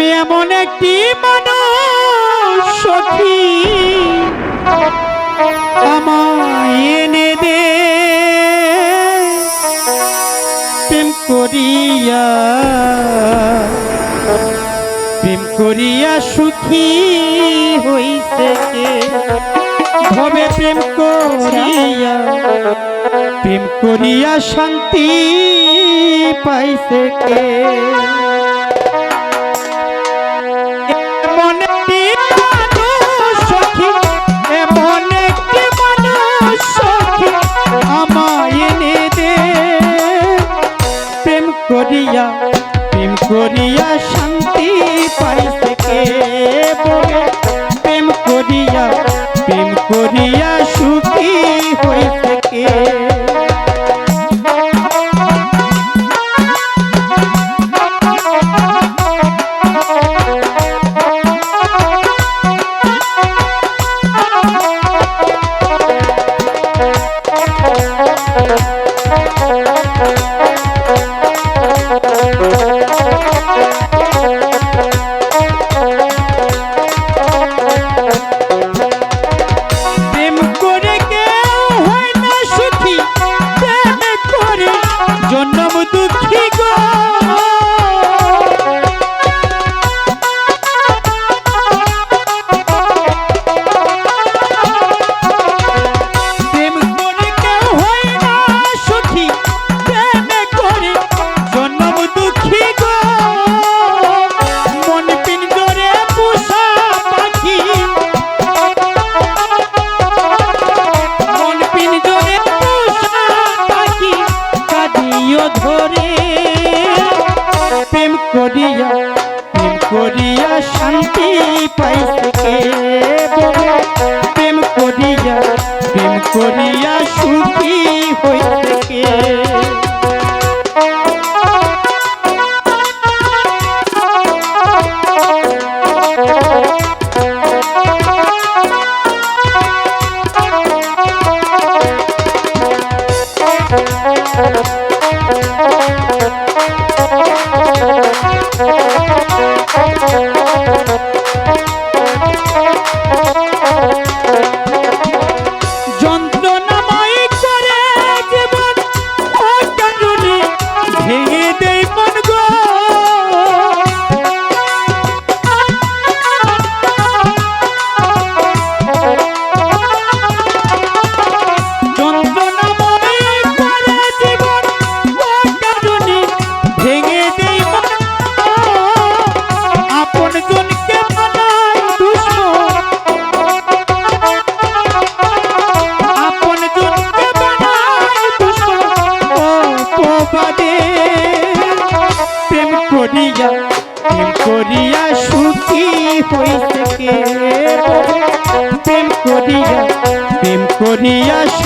এমন একটি মানুষ, সখী। আমায় এনে দে। প্রেম করিয়া প্রেম করিয়া সুখী হইছে কে? ভবে প্রেম করিয়া প্রেম করিয়া শান্তি পাইছে কে? করিয়া শান্তি পাইছে কে বলে? প্রেম করিয়া প্রেম করিয়া সুখী হইছে কে? প্রেম করিয়া প্রেম করিয়া শান্তি পাইছে প্রেম করিয়া প্রেম করিয়া সুখী প্রেম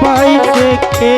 পাইতে কে